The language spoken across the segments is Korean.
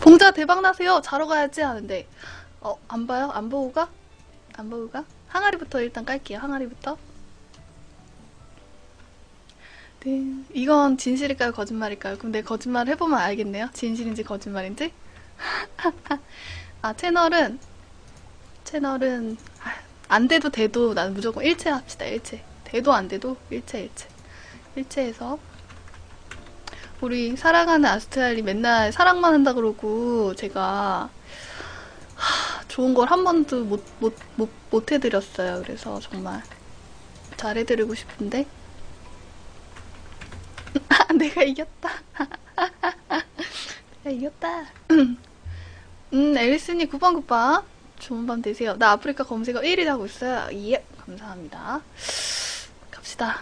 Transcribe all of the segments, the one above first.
봉자 대박 나세요. 자러 가야지 하는데 어 안 봐요? 안 보고 가? 안 보고 가? 항아리부터 일단 깔게요. 항아리부터. 네. 이건 진실일까요? 거짓말일까요? 내 거짓말 해보면 알겠네요. 진실인지 거짓말인지. 아 채널은 채널은 아, 안 돼도 돼도 나는 무조건 일체 합시다. 일체. 돼도 안 돼도 일체 일체. 일체에서 우리 사랑하는 아스트랄이 맨날 사랑만 한다 그러고 제가 하, 좋은 걸 한 번도 못, 못, 못, 못 해드렸어요. 그래서 정말 잘 해드리고 싶은데 내가 이겼다. 내가 이겼다. 음, 앨리스님 9번 9번. 좋은 밤 되세요. 나 아프리카 검색어 1위 하고 있어요. 예, 감사합니다. 갑시다.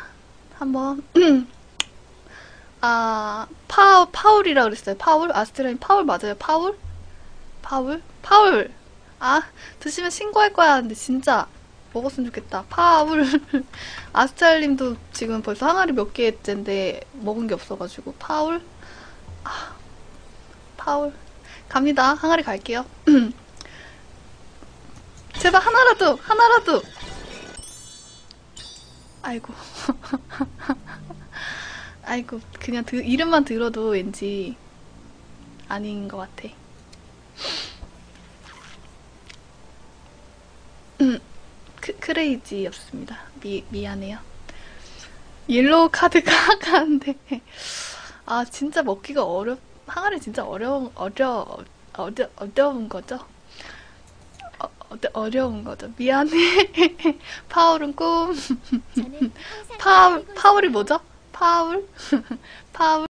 한번. 아, 파, 파울이라 그랬어요. 파울? 아스트라인 파울 맞아요. 파울? 파울? 파울! 아, 드시면 신고할 거야. 근데 진짜 먹었으면 좋겠다. 파울. 아스트랄님도 지금 벌써 항아리 몇 개째인데 먹은 게 없어가지고. 파울? 아, 파울. 갑니다. 항아리 갈게요. 제발 하나라도, 하나라도. 아이고. 아이고, 그냥 드- 이름만 들어도 왠지 아닌 것 같아. 음, 크, 크레이지였습니다. 미, 미안해요. 옐로우 카드가 가는데, 아, 진짜 먹기가 어렵, 항아리 진짜 어려운, 어려, 어려, 어려운 거죠? 어, 어려, 어려운 거죠. 미안해. 파울은 꿈. 저는 항상 파울, 기다리고 파울이. 뭐죠? 파울? 파울?